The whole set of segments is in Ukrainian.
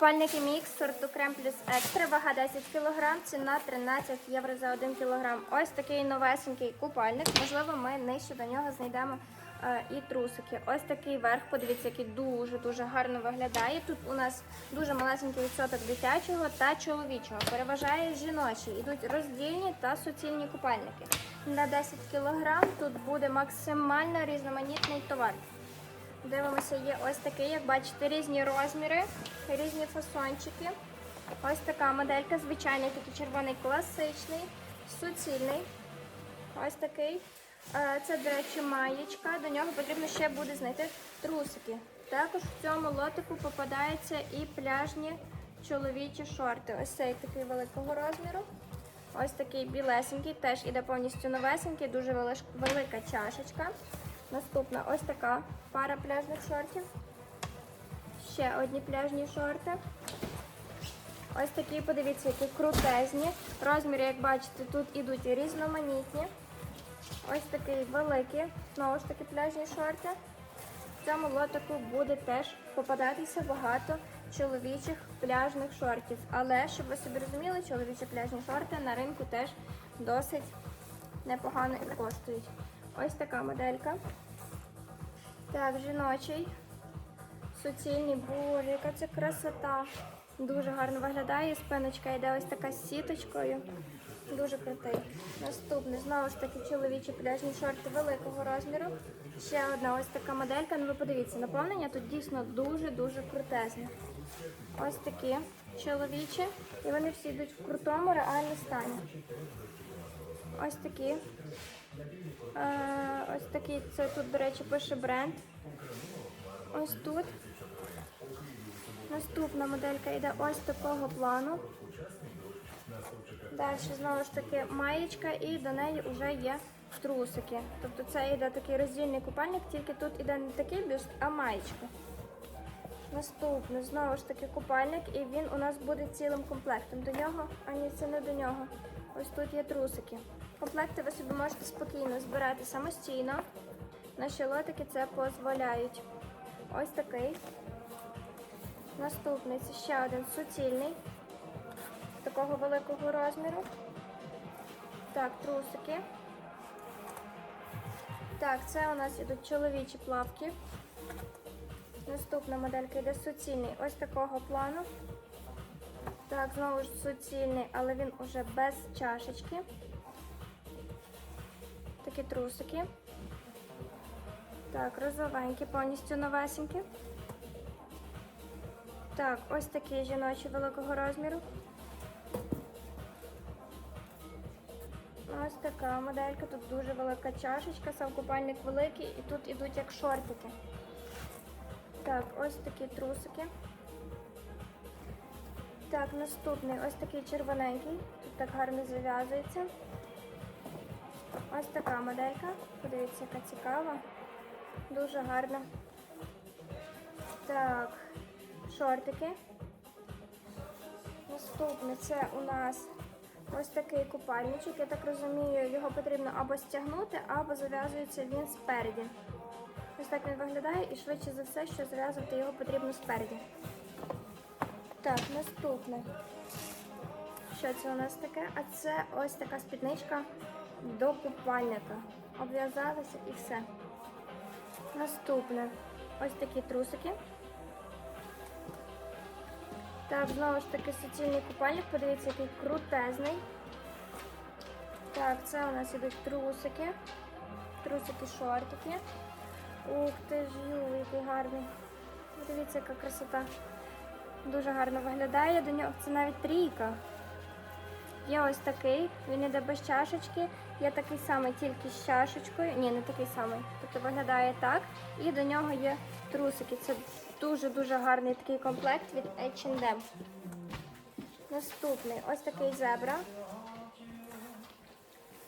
Купальники мікс сорту крем плюс екстра, вага 10 кг, ціна 13 євро за 1 кг. Ось такий новесенький купальник. Можливо, ми нижче до нього знайдемо е, і трусики. Ось такий верх, подивіться, який дуже-дуже гарно виглядає. Тут у нас дуже малесенький відсоток дитячого та чоловічого. Переважає жіночі. Ідуть роздільні та суцільні купальники. На 10 кг тут буде максимально різноманітний товар. Дивимося, є ось такий, як бачите, різні розміри, різні фасончики. Ось така моделька, звичайний такий червоний класичний, суцільний. Ось такий. Е, Це, до речі, маєчка. До нього потрібно ще буде знайти трусики. Також в цьому лотику попадаються і пляжні чоловічі шорти. Ось цей такий великого розміру. Ось такий білесенький, теж іде повністю новесенький, дуже велика чашечка. Наступна ось така пара пляжних шортів. Ще одні пляжні шорти. Ось такі, подивіться, які крутезні. Розміри, як бачите, тут ідуть різноманітні. Ось такий великий, знову ж таки, пляжні шорти. В цьому лотику буде теж попадатися багато чоловічих пляжних шортів. Але, щоб ви собі розуміли, чоловічі пляжні шорти на ринку теж досить непогано і коштують. Ось така моделька. Так, жіночий. Суцільний, боже, яка це красота. Дуже гарно виглядає. Спиночка йде ось така з сіточкою. Дуже крутий. Наступний, знову ж таки, чоловічі пляжні шорти великого розміру. Ще одна ось така моделька. Ну ви подивіться, наповнення тут дійсно дуже-дуже крутезне. Ось такі чоловічі. І вони всі йдуть в крутому реальному стані. Ось такі. Ось такий, це тут, до речі, пише бренд. Ось тут. Наступна моделька йде ось такого плану. Далі знову ж таки маєчка і до неї вже є трусики. Тобто це йде такий роздільний купальник, тільки тут іде не такий бюст, а маєчка. Наступний, знову ж таки, купальник, і він у нас буде цілим комплектом. До нього, а ні, це не до нього. Ось тут є трусики. Комплекти ви собі можете спокійно збирати самостійно. Наші лотики це дозволяють. Ось такий. Наступний це ще один суцільний, такого великого розміру. Так, трусики. Так, це у нас ідуть чоловічі плавки. Наступна моделька йде суцільний ось такого плану. Так, знову ж суцільний, але він уже без чашечки. Такі трусики. Так, розовенькі, повністю новесенькі. Так, ось такі жіночі великого розміру. Ось така моделька, тут дуже велика чашечка, сам купальник великий і тут ідуть як шортики. Так, ось такі трусики. Так, наступний ось такий червоненький. Тут так гарно зав'язується. Ось така моделька. Подивіться, яка цікава. Дуже гарна. Так, шортики. Наступний це у нас ось такий купальничок. Я так розумію, його потрібно або стягнути, або зав'язується він спереді. Ось так він виглядає і швидше за все, що зав'язувати його потрібно спереді. Так, наступне. Що це у нас таке? А це ось така спідничка до купальника. Обв'язалися і все. Наступне. Ось такі трусики. Так, знову ж таки суцільний купальник. Подивіться, який крутезний. Так, це у нас ідуть трусики. Трусики, шортики. Ух ти ж, ю, який гарний. Дивіться, яка красота. Дуже гарно виглядає. До нього це навіть трійка. Є ось такий, він іде без чашечки. Є такий самий, тільки з чашечкою. Ні, не такий самий. Тобто виглядає так. І до нього є трусики. Це дуже-дуже гарний такий комплект від H&M. Наступний ось такий зебра.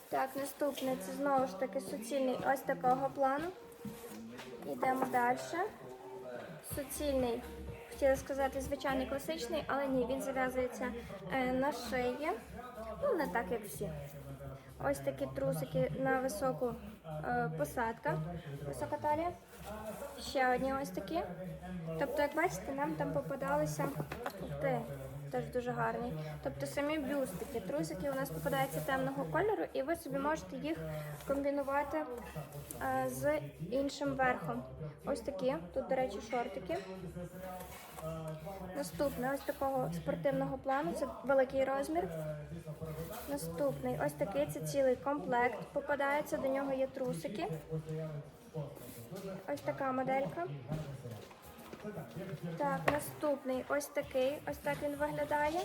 Так, наступний це знову ж таки суцільний ось такого плану. Йдемо далі. Суцільний, хотіла сказати, звичайний класичний, але ні, він зав'язується е, на шиї. Ну, не так, як всі. Ось такі трусики на високу е, посадка, висока талія. Ще одні ось такі. Тобто, як бачите, нам там попадалися теж дуже гарні. Тобто самі бюстики, трусики у нас попадаються темного кольору, і ви собі можете їх комбінувати е, з іншим верхом. Ось такі. Тут, до речі, шортики. Наступне ось такого спортивного плану, це великий розмір. Наступний ось такий, це цілий комплект. Попадається, до нього є трусики. Ось така моделька. Так, наступний ось такий. Ось так він виглядає.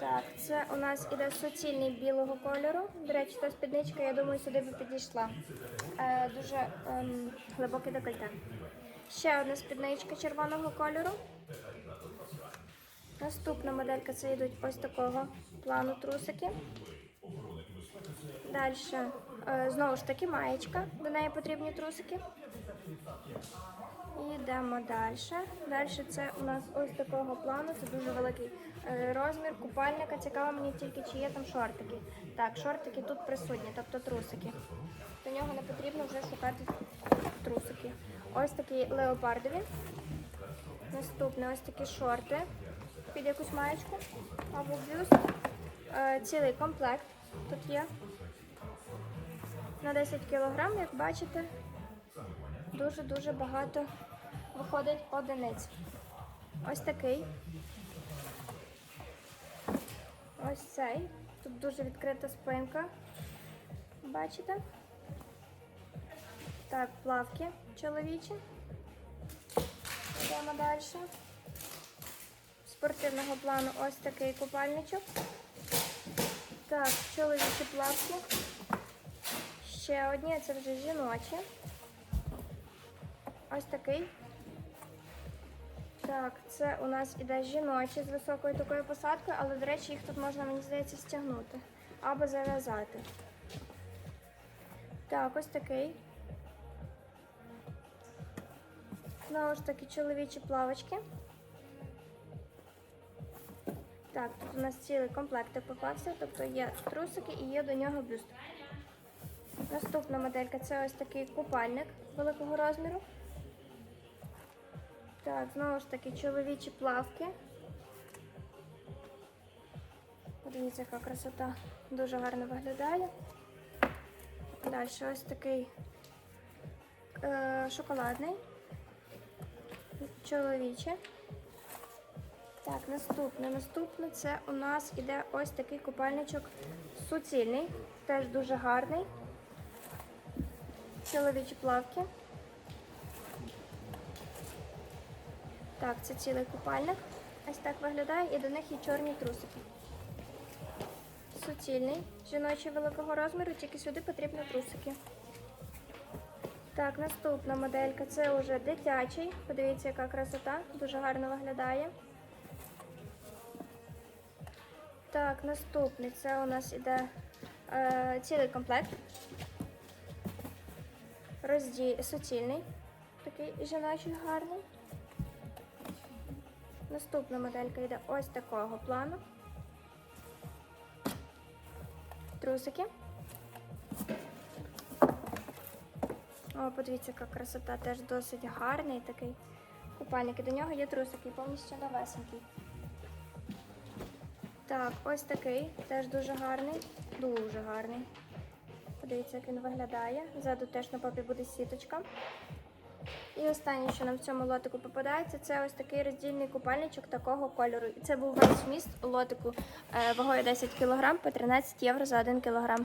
Так, це у нас іде суцільний білого кольору. До речі, та спідничка, я думаю, сюди би підійшла. Е, дуже ем, глибоке декольте. Ще одна спідничка червоного кольору. Наступна моделька це йдуть ось такого плану трусики. Далі, е, знову ж таки, маєчка. До неї потрібні трусики. І йдемо далі. Далі це у нас ось такого плану, це дуже великий е, розмір купальника. Цікаво мені тільки, чи є там шортики. Так, шортики тут присутні, тобто трусики. До нього не потрібно вже шукати трусики. Ось такі леопардові. Наступне ось такі шорти під якусь маєчку або бюст. Е, Цілий комплект тут є. На 10 кг, як бачите, дуже-дуже багато виходить одиниць. Ось такий. Ось цей. Тут дуже відкрита спинка. Бачите? Так, плавки чоловічі. Йдемо далі. Спортивного плану ось такий купальничок. Так, чоловічі плавки. Ще одні, це вже жіночі. Ось такий. Так, це у нас іде жіночі з високою такою посадкою, але, до речі, їх тут можна, мені здається, стягнути або зав'язати. Так, ось такий. Знову ж таки, чоловічі плавочки. Так, тут у нас цілий комплект попався, тобто є трусики і є до нього бюст. Наступна моделька це ось такий купальник великого розміру. Так, знову ж таки чоловічі плавки. Подивіться, яка красота. Дуже гарно виглядає. Далі ось такий е, шоколадний. Чоловічий. Так, наступне. Наступне це у нас іде ось такий купальничок суцільний, теж дуже гарний. Чоловічі плавки. Так, це цілий купальник. Ось так виглядає і до них є чорні трусики. Суцільний, жіночий великого розміру, тільки сюди потрібні трусики. Так, наступна моделька це вже дитячий. Подивіться, яка красота, дуже гарно виглядає. Так, наступний це у нас іде е, цілий комплект. Розді... Суцільний, такий жіночий гарний. Наступна моделька йде ось такого плану. Трусики. О, подивіться, яка красота, теж досить гарний такий купальник. І до нього є трусики, повністю новесенький. Так, ось такий, теж дуже гарний, дуже гарний. Подивіться, як він виглядає. Ззаду теж на попі буде сіточка. І останнє, що нам в цьому лотику попадається, це ось такий роздільний купальничок такого кольору. І це був весь вміст лотику е, вагою 10 кг по 13 євро за 1 кг.